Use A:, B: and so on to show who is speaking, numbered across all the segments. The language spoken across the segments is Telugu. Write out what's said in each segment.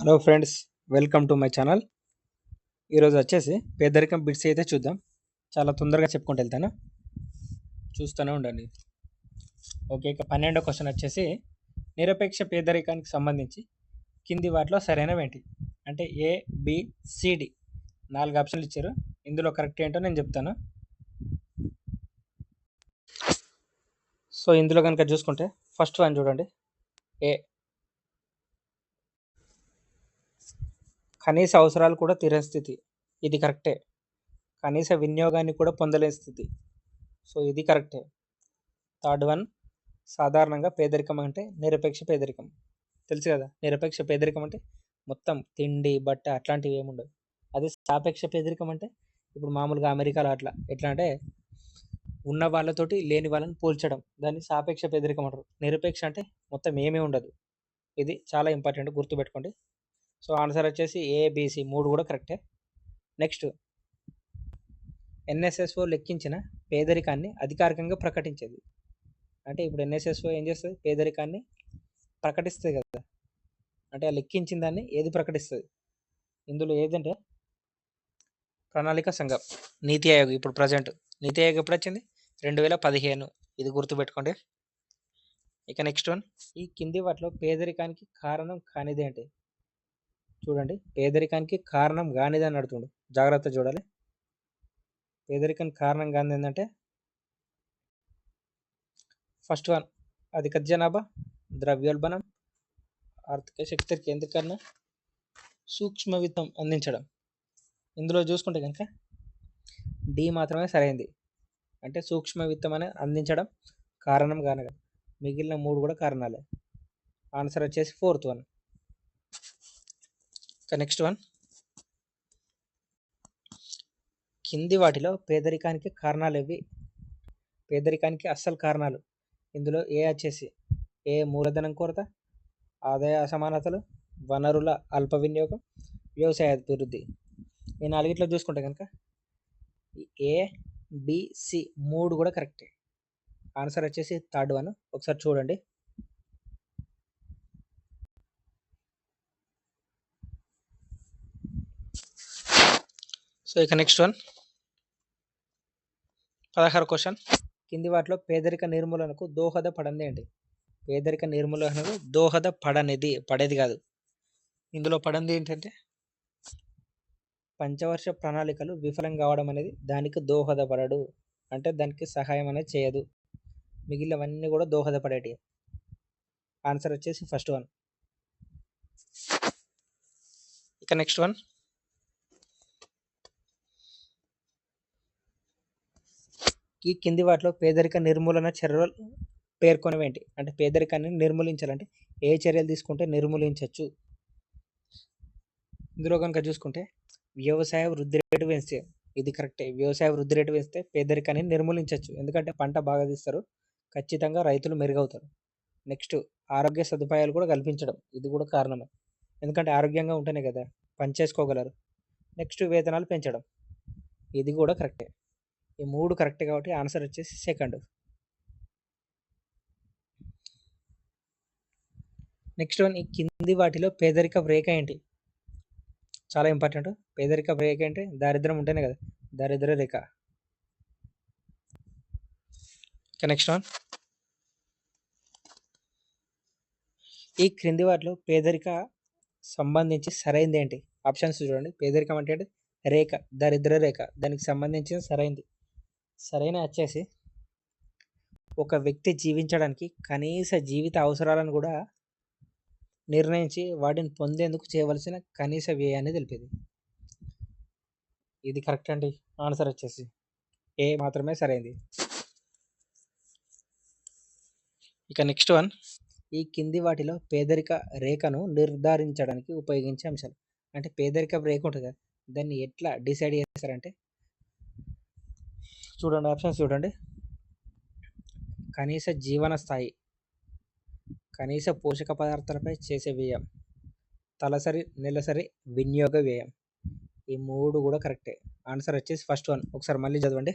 A: Hello friends welcome to my channel ఈరోజు వచ్చేసి పేదరికం బిట్స్ అయితే చూద్దాం. చాలా తొందరగా చెప్పుకుంటూ వెళ్తాను. చూస్తూనే ఉండండి. ఓకే ఇక పన్నెండో క్వశ్చన్ వచ్చేసి నిరపేక్ష పేదరికానికి సంబంధించి కింది వాటిలో సరైనవేంటి అంటే ఏ బి సిడి నాలుగు ఆప్షన్లు ఇచ్చారు. ఇందులో కరెక్ట్ ఏంటో నేను చెప్తాను. సో ఇందులో కనుక చూసుకుంటే ఫస్ట్ వన్ చూడండి. ఏ కనీస అవసరాలు కూడా తీరని స్థితి. ఇది కరెక్టే. కనీస వినియోగాన్ని కూడా పొందలేని స్థితి. సో ఇది కరెక్టే. థర్డ్ వన్ సాధారణంగా పేదరికం అంటే నిరపేక్ష పేదరికం. తెలుసు కదా నిరపేక్ష పేదరికం అంటే మొత్తం తిండి బట్ట అట్లాంటివి ఏముండవు అదే సాపేక్ష పేదరికం అంటే ఇప్పుడు మామూలుగా అమెరికాలో అట్లా. ఎట్లా అంటే ఉన్న వాళ్ళతోటి లేని వాళ్ళని పోల్చడం. దాన్ని సాపేక్ష పేదరికం అంటారు. నిరపేక్ష అంటే మొత్తం ఏమీ ఉండదు. ఇది చాలా ఇంపార్టెంట్ గుర్తుపెట్టుకోండి. సో ఆన్సర్ వచ్చేసి ఏబిసి మూడు కూడా కరెక్టే. నెక్స్ట్ ఎన్ఎస్ఎస్ఓ లెక్కించిన పేదరికాన్ని అధికారికంగా ప్రకటించేది. అంటే ఇప్పుడు ఎన్ఎస్ఎస్ఓ ఏం చేస్తుంది? పేదరికాన్ని ప్రకటిస్తుంది కదా. అంటే ఆ లెక్కించిన దాన్ని ఏది ప్రకటిస్తుంది? ఇందులో ఏదంటే ప్రణాళిక సంఘం నీతి ఆయోగ్. ఇప్పుడు ప్రజెంట్ నీతి ఆయోగ్ ఎప్పుడు వచ్చింది? రెండు వేల పదిహేను. ఇది గుర్తుపెట్టుకోండి. ఇక నెక్స్ట్ వన్ ఈ కింది వాటిలో పేదరికానికి కారణం కానిది అంటే చూడండి. పేదరికానికి కారణం కానిదని అడుగుతుండు. జాగ్రత్త చూడాలి. పేదరికానికి కారణం కానిది ఏంటంటే ఫస్ట్ వన్ అధిక జనాభా ద్రవ్యోల్బణం ఆర్థిక శక్తి కేంద్రీకరణ సూక్ష్మ విత్తం అందించడం. ఇందులో చూసుకుంటే కనుక డి మాత్రమే సరైంది. అంటే సూక్ష్మ విత్తం అనేది అందించడం కారణం కానగా మిగిలిన మూడు కూడా కారణాలే. ఆన్సర్ వచ్చేసి ఫోర్త్ వన్. నెక్స్ట్ వన్ కింది వాటిలో పేదరికానికి కారణాలు ఇవి పేదరికానికి అస్సలు కారణాలు. ఇందులో ఏ వచ్చేసి ఏ మూలధనం కొరత ఆదాయ అసమానతలు వనరుల అల్ప వినియోగం వ్యవసాయ అభివృద్ధి. ఈ నాలుగిట్లో చూసుకుంటే కనుక ఏ బిసి మూడు కూడా కరెక్టే ఆన్సర్ వచ్చేసి థర్డ్ వన్ ఒకసారి చూడండి. సో ఇక నెక్స్ట్ వన్ పదహారు క్వశ్చన్ కింది వాటిలో పేదరిక నిర్మూలనకు దోహదపడంది ఏంటి? పేదరిక నిర్మూలనకు దోహద పడనిది పడేది కాదు. ఇందులో పడింది ఏంటంటే పంచవర్ష ప్రణాళికలు విఫలం కావడం అనేది దానికి దోహదపడడు అంటే దానికి సహాయం అనేది చేయదు. మిగిలినవన్నీ కూడా దోహదపడేటి ఆన్సర్ వచ్చేసి ఫస్ట్ వన్ ఇక నెక్స్ట్ వన్ ఈ కింది వాటిలో పేదరిక నిర్మూలన చర్యలు పేర్కొనవేంటి? అంటే పేదరికాన్ని నిర్మూలించాలంటే ఏ చర్యలు తీసుకుంటే నిర్మూలించవచ్చు ఇందులో కనుక చూసుకుంటే వ్యవసాయ వృద్ధి రేటు పెంచితే ఇది కరెక్టే. వ్యవసాయ వృద్ధి రేటు పెంచితే పేదరికాన్ని నిర్మూలించవచ్చు ఎందుకంటే పంట బాగా తీస్తారు ఖచ్చితంగా రైతులు మెరుగవుతారు. నెక్స్ట్ ఆరోగ్య సదుపాయాలు కూడా కల్పించడం ఇది కూడా కారణమే. ఎందుకంటే ఆరోగ్యంగా ఉంటేనే కదా పని చేసుకోగలరు. నెక్స్ట్ వేతనాలు పెంచడం ఇది కూడా కరెక్టే. ఈ మూడు కరెక్ట్ కాబట్టి ఆన్సర్ వచ్చేసి సెకండ్ నెక్స్ట్ వన్ ఈ కింది వాటిలో పేదరిక రేఖ ఏంటి? చాలా ఇంపార్టెంట్ పేదరిక రేఖ అంటే దారిద్రం ఉంటేనే కదా. దారిద్ర రేఖ. నెక్స్ట్ వన్ ఈ క్రింది వాటిలో పేదరిక సంబంధించి సరైంది ఏంటి? ఆప్షన్స్ చూడండి. పేదరికం అంటే రేఖ దరిద్ర రేఖ. దానికి సంబంధించిన సరైంది. సరైన వచ్చేసి ఒక వ్యక్తి జీవించడానికి కనీస జీవిత అవసరాలను కూడా నిర్ణయించి వాటిని పొందేందుకు చేయవలసిన కనీస వ్యయాన్ని తెలిపేది. ఇది కరెక్ట్ అండి. ఆన్సర్ వచ్చేసి ఏ మాత్రమే సరైంది. ఇక నెక్స్ట్ వన్. ఈ కింది వాటిలో పేదరిక రేఖను నిర్ధారించడానికి ఉపయోగించే అంశాలు. అంటే పేదరిక రేఖ ఉంటుంది కదా దాన్ని ఎట్లా డిసైడ్ చేస్తారంటే చూడండి ఆప్షన్స్ చూడండి. కనీస జీవన స్థాయి కనీస పోషక పదార్థాలపై చేసే వ్యయం తలసరి నెలసరి వినియోగ వ్యయం. ఈ మూడు కూడా కరెక్టే. ఆన్సర్ వచ్చేసి ఫస్ట్ వన్. ఒకసారి మళ్ళీ చదవండి.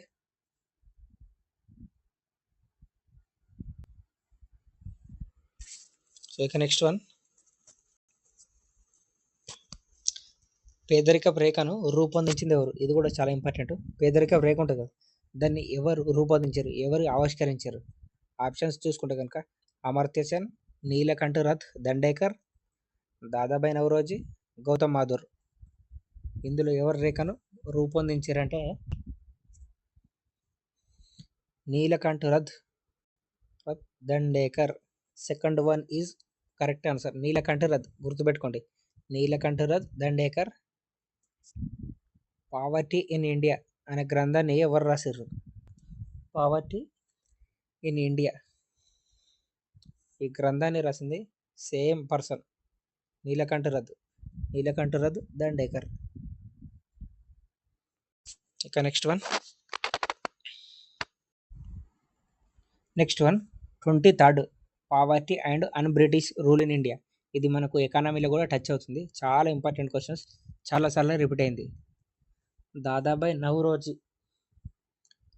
A: సో ఇక నెక్స్ట్ వన్ పేదరిక రేఖను రూపొందించింది ఎవరు? ఇది కూడా చాలా ఇంపార్టెంట్ పేదరిక రేఖ ఉంటుంది కదా. దాన్ని ఎవరు రూపొందించారు ఎవరు ఆవిష్కరించారు. ఆప్షన్స్ చూసుకుంటే కనుక అమర్త్యసేన్ నీలకంఠ రథ్ దండేకర్ దాదాబాయి నవరోజీ గౌతమ్ మాధుర్. ఇందులో ఎవరి రేఖను రూపొందించారంటే Nilakantha Rath Rath Dandekar. Second one is correct answer. Nilakantha Rath గుర్తుపెట్టుకోండి. Nilakantha Rath Dandekar poverty in India. అనే గ్రంథాన్ని ఎవరు రాసిర్రు? పావర్టీ. In India. ఈ గ్రంథాన్ని రాసింది సేమ్ పర్సన్. నీలకంఠ రథ్. నీలకంఠ రథ్ దండేకర్. ఇక next one. Next one. Twenty third. Poverty and un British rule in India. ఇది మనకు ఎకానమీలో కూడా టచ్ అవుతుంది. చాలా ఇంపార్టెంట్ క్వశ్చన్స్. చాలాసార్లు రిపీట్ అయింది. దాదాబాయ్ నవరోజీ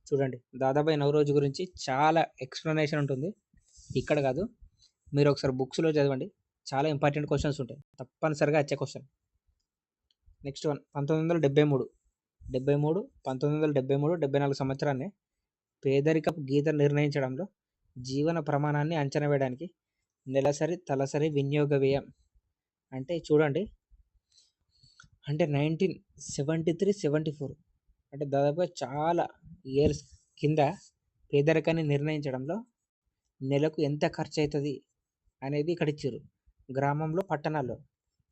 A: చూడండి దాదాబాయ్ నవరోజీ గురించి చాలా ఎక్స్ప్లెనేషన్ ఉంటుంది. ఇక్కడ కాదు మీరు ఒకసారి బుక్స్లో చదవండి. చాలా ఇంపార్టెంట్ క్వశ్చన్స్ ఉంటాయి. తప్పనిసరిగా వచ్చే క్వశ్చన్ నెక్స్ట్ వన్ పంతొమ్మిది వందల డెబ్బై మూడు. డెబ్బై మూడు పంతొమ్మిది వందల డెబ్బై మూడు డెబ్బై నాలుగు సంవత్సరాన్ని పేదరికపు గీత నిర్ణయించడంలో జీవన ప్రమాణాన్ని అంచనా వేయడానికి నెలసరి తలసరి వినియోగ వ్యయం. అంటే చూడండి అంటే nineteen seventy three seventy four అంటే దాదాపుగా చాలా ఇయర్స్ కింద పేదరికాన్ని నిర్ణయించడంలో నెలకు ఎంత ఖర్చు అవుతుంది అనేది ఇక్కడ ఇచ్చారు. గ్రామంలో పట్టణాల్లో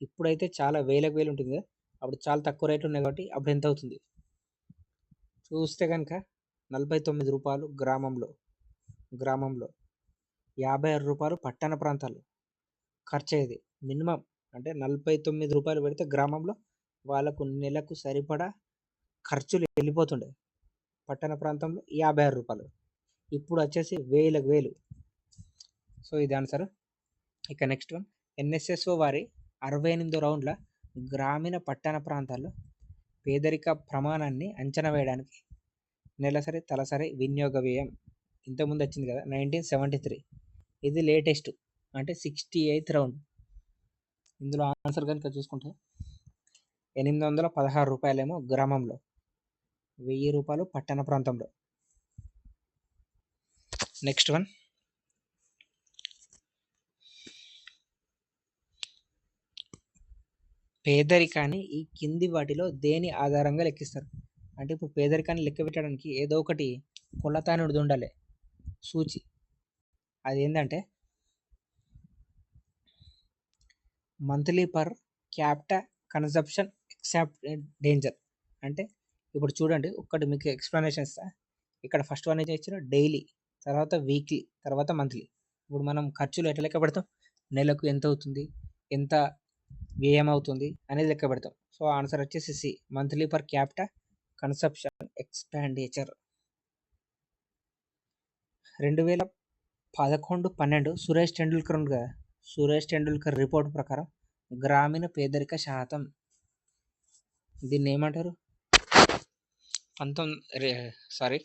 A: ఇప్పుడైతే చాలా వేలకు వేలు ఉంటుంది కదా అప్పుడు చాలా తక్కువ రేట్లు ఉన్నాయి కాబట్టి అప్పుడు ఎంత అవుతుంది? చూస్తే కనుక నలభై తొమ్మిది రూపాయలు గ్రామంలో గ్రామంలో యాభై ఆరు రూపాయలు పట్టణ ప్రాంతాల్లో ఖర్చు అయ్యేది మినిమం అంటే నలభై తొమ్మిది రూపాయలు పెడితే గ్రామంలో వాళ్ళకు నెలకు సరిపడా ఖర్చులు వెళ్ళిపోతుండే పట్టణ ప్రాంతంలో యాభై ఆరు రూపాయలు. ఇప్పుడు వచ్చేసి వేలకు వేలు. సో ఇది ఆన్సర్. ఇక నెక్స్ట్ వన్. ఎన్ఎస్ఎస్ఓ వారి అరవై ఎనిమిదో రౌండ్ల గ్రామీణ పట్టణ ప్రాంతాల్లో పేదరిక ప్రమాణాన్ని అంచనా వేయడానికి నెలసరి తలసరి వినియోగ వ్యయం ఇంతకుముందు వచ్చింది కదా నైన్టీన్ సెవెంటీ త్రీ. ఇది లేటెస్ట్ అంటే సిక్స్టీ ఎయిత్ రౌండ్. ఇందులో ఆన్సర్ కనుక చూసుకుంటే ఎనిమిది వందల పదహారు రూపాయలేమో గ్రామంలో. వెయ్యి రూపాయలు పట్టణ ప్రాంతంలో. Next one. పేదరికాన్ని ఈ కింది వాటిలో దేని ఆధారంగా లెక్కిస్తారు? అంటే ఇప్పుడు పేదరికాన్ని లెక్క పెట్టడానికి ఏదో ఒకటి కొలత ఉండాలి. సూచి. అది ఏంటంటే monthly per capita consumption expenditure. అంటే ఇప్పుడు చూడండి ఒక్కటి మీకు ఎక్స్ప్లెనేషన్ ఇస్తా. ఇక్కడ ఫస్ట్ వన్ అయితే ఇచ్చారు డైలీ. తర్వాత వీక్లీ తర్వాత మంత్లీ. ఇప్పుడు మనం ఖర్చులు ఎట్లా లెక్క పెడతాం? నెలకు ఎంత అవుతుంది? ఎంత వ్యయం అవుతుంది? అనేది లెక్క పెడతాం. సో ఆన్సర్ వచ్చేసి C. Monthly per capita consumption expenditure. రెండు వేల పదకొండు పన్నెండు సురేష్ టెండూల్కర్ ఉంది కదా? సురేష్ టెండూల్కర్ రిపోర్ట్ ప్రకారం గ్రామీణ పేదరిక శాతం దీన్ని ఏమంటారు పంతొమ్మిది సారీ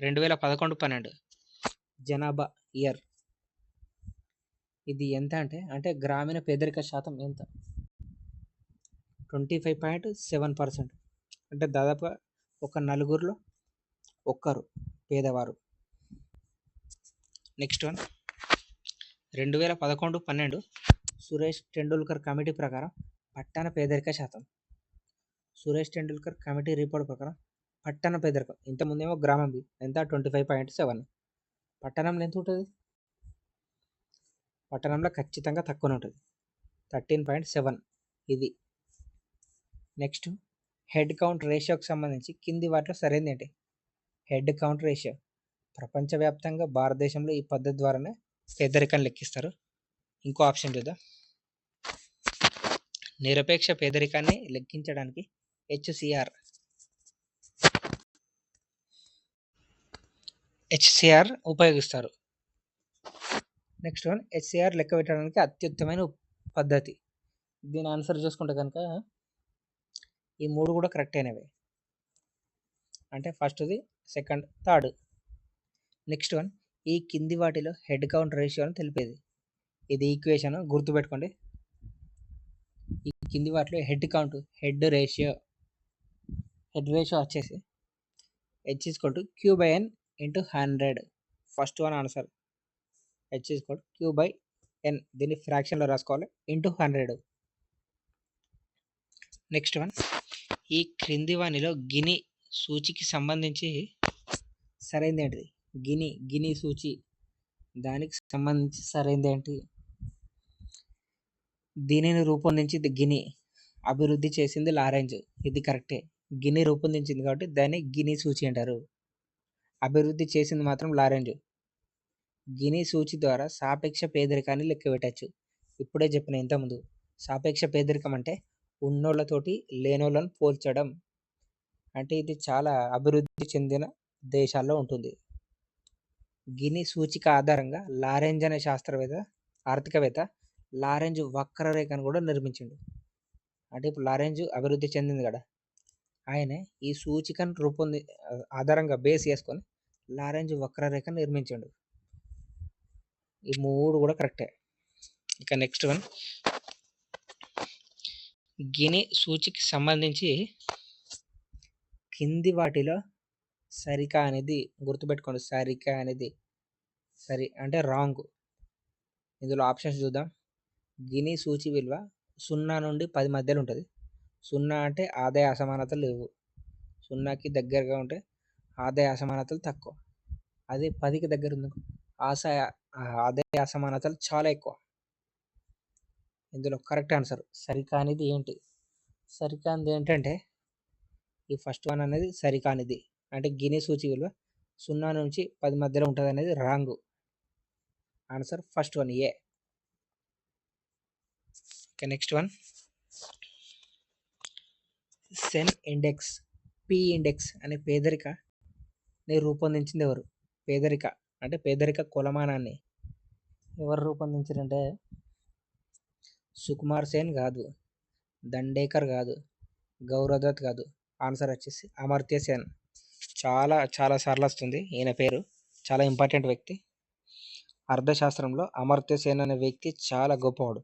A: రెండు వేల పదకొండు పన్నెండు. జనాభా ఇయర్. ఇది ఎంత అంటే అంటే గ్రామీణ పేదరిక శాతం ఎంత? Twenty five point seven percent. అంటే దాదాపుగా ఒక నలుగురిలో ఒక్కరు పేదవారు. Next one. రెండు వేల పదకొండు పన్నెండు సురేష్ టెండూల్కర్ కమిటీ ప్రకారం పట్టణ పేదరిక శాతం. సురేష్ టెండూల్కర్ కమిటీ రిపోర్ట్ ప్రకారం పట్టణ పేదరికం. ఇంతకుముందేమో గ్రామం ఎంత? Twenty five point seven. పట్టణంలో ఎంత ఉంటుంది? పట్టణంలో ఖచ్చితంగా తక్కువనే ఉంటుంది. థర్టీన్ పాయింట్ సెవెన్ ఇది. నెక్స్ట్ హెడ్ కౌంట్ రేషియోకి సంబంధించి కింది వాటిలో సరైనది ఏంటి? Head count ratio. ప్రపంచవ్యాప్తంగా భారతదేశంలో ఈ పద్ధతి ద్వారానే పేదరికాన్ని లెక్కిస్తారు. ఇంకో ఆప్షన్ చూద్దాం. నిరపేక్ష పేదరికాన్ని లెక్కించడానికి హెచ్సిఆర్ హెచ్సిఆర్ ఉపయోగిస్తారు. నెక్స్ట్ వన్ హెచ్సిఆర్ లెక్క పెట్టడానికి అత్యుత్తమైన పద్ధతి. దీని ఆన్సర్ చూసుకుంటే కనుక ఈ మూడు కూడా కరెక్ట్ అయినవి. అంటే ఫస్ట్ది సెకండ్ థర్డ్ నెక్స్ట్ వన్ ఈ కింది వాటిలో హెడ్ కౌంట్ రేషియో అని తెలిపేది. ఇది ఈక్వేషన్ గుర్తుపెట్టుకోండి. ఈ కింది వాటిలో head count head ratio head ratio వచ్చేసి H is to Q by N into hundred first one answer H is to Q by N దీన్ని ఫ్రాక్షన్లో రాసుకోవాలి. ఇంటూ హండ్రెడ్ నెక్స్ట్ వన్ ఈ క్రింది వాణిలో గిని సూచికి సంబంధించి సరైనది ఏంటిది? గిని గిని సూచి. దానికి సంబంధించి సరైనది ఏంటి? దీనిని రూపొందించింది గిని. అభివృద్ధి చేసింది లారెంజ్. ఇది కరెక్టే. గిని రూపొందించింది కాబట్టి దాన్ని గిని సూచి అంటారు. అభివృద్ధి చేసింది మాత్రం లారెంజ్. గిని సూచి ద్వారా సాపేక్ష పేదరికాన్ని లెక్క పెట్టచ్చు. ఇప్పుడే చెప్పిన ఇంతకుముందు సాపేక్ష పేదరికం అంటే ఉన్నోళ్ళతోటి లేనోళ్ళను పోల్చడం. అంటే ఇది చాలా అభివృద్ధి చెందిన దేశాల్లో ఉంటుంది. గిని సూచిక ఆధారంగా లారెంజ్ అనే శాస్త్రవేత్త ఆర్థికవేత్త లారెంజ్ వక్రరేఖను కూడా నిర్మించిండు. అంటే ఇప్పుడు లారెంజ్ అభివృద్ధి చెందింది కదా. ఆయనే ఈ సూచికను రూపొంది ఆధారంగా బేస్ చేసుకొని లారెంజ్ వక్రరేఖ నిర్మించాడు. ఈ మూడు కూడా కరెక్టే. ఇక నెక్స్ట్ వన్. గిని సూచికి సంబంధించి కింది వాటిలో సరికా అనేది గుర్తుపెట్టుకోండి. సరికా అనేది సరి అంటే రాంగ్. ఇందులో ఆప్షన్స్ చూద్దాం. గిని సూచి విలువ సున్నా నుండి పది మధ్యలో ఉంటుంది. సున్నా అంటే ఆదాయ అసమానతలు లేవు. సున్నాకి దగ్గరగా ఉంటే ఆదాయ అసమానతలు తక్కువ. అదే పదికి దగ్గర ఉంది ఆశయ ఆదాయ అసమానతలు చాలా ఎక్కువ. ఇందులో కరెక్ట్ ఆన్సర్ సరికానిది ఏంటి? సరికానిది ఏంటంటే ఈ ఫస్ట్ వన్ అనేది సరికానిది. అంటే గిని సూచి విలువ సున్నా నుంచి పది మధ్యలో ఉంటుంది అనేది wrong. Answer first one A. Okay next one. Sen index P index అనే పేదరిక ని రూపొందించింది ఎవరు? పేదరిక. అంటే పేదరిక కొలమానాన్ని. ఎవరు రూపొందించారంటే సుకుమార్ సేన్ కాదు దండేకర్ కాదు గౌరవదత్ కాదు. ఆన్సర్ వచ్చేసి అమర్త్య సేన్. చాలా చాలా సార్లు వస్తుంది ఈయన పేరు. చాలా ఇంపార్టెంట్ వ్యక్తి. అర్థశాస్త్రంలో అమర్త్య సేన్ అనే వ్యక్తి చాలా గొప్పవాడు.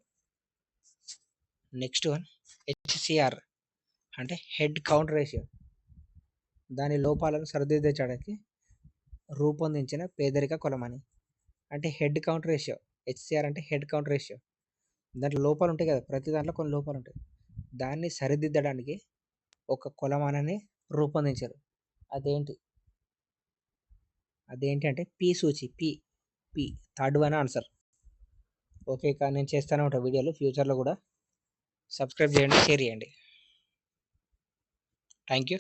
A: Next one HCR. అంటే హెడ్ కౌంట్ రేషియో. దాని లోపాలను సరిదిద్దడానికి రూపొందించిన పేదరిక కొలమని. అంటే హెడ్ కౌంట్ రేషియో. హెచ్సిఆర్ అంటే హెడ్ కౌంట్ రేషియో. దాంట్లో లోపాలు ఉంటాయి కదా. ప్రతి దాంట్లో కొన్ని లోపాలు ఉంటాయి. దాన్ని సరిదిద్దడానికి ఒక కొలమానాన్ని రూపొందించారు. అదేంటి? అదేంటి అంటే పి సూచి P P third one answer. Okay ఇక నేను చేస్తాను ఉంటాను వీడియోలు. ఫ్యూచర్లో కూడా సబ్స్క్రైబ్ చేయండి షేర్ చేయండి. Thank you.